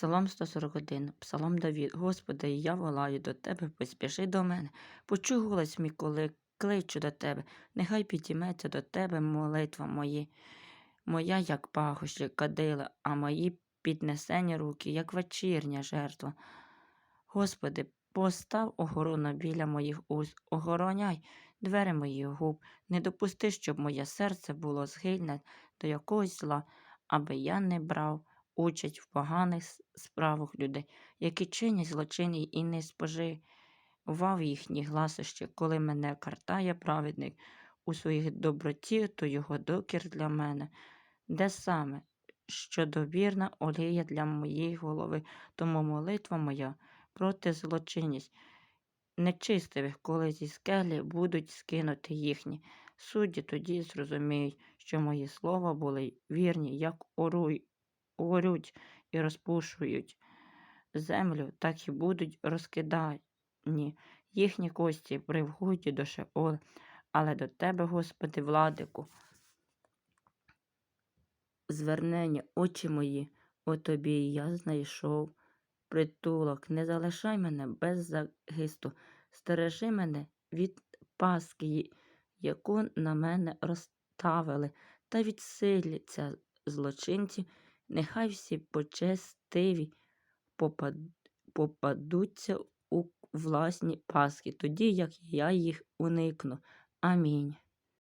Псалом 141, Псалом Давід. Господи, я волаю до Тебе, поспіши до мене. Почуй голос мій, коли кличу до Тебе. Нехай підійметься до Тебе молитва мої. Моя, як пахощі, кадила, а мої піднесені руки, як вечірня жертва. Господи, постав охорону біля моїх уст, охороняй двері моїх губ, не допусти, щоб моє серце було схильне до якогось зла, аби я не брав участь в поганих справах людей, які чинять злочини і не споживав їхні гласища, коли мене картає праведник у своїх доброті, то його докір для мене. Де саме, що довірна олія для моєї голови, тому молитва моя проти злочинність нечистивих, коли зі скелі будуть скинути їхні. Судді тоді зрозуміють, що мої слова були вірні, як оруй, орють і розпушують землю, так і будуть розкидані. Їхні кості при вході до Шеола. Але до тебе, Господи, владику, звернення очі мої, о тобі я знайшов притулок, не залишай мене без захисту, стережи мене від паски, яку на мене розставили, та відсиляться злочинці, нехай всі почестиві попад- попадуться у власні паски, тоді як я їх уникну. Амінь.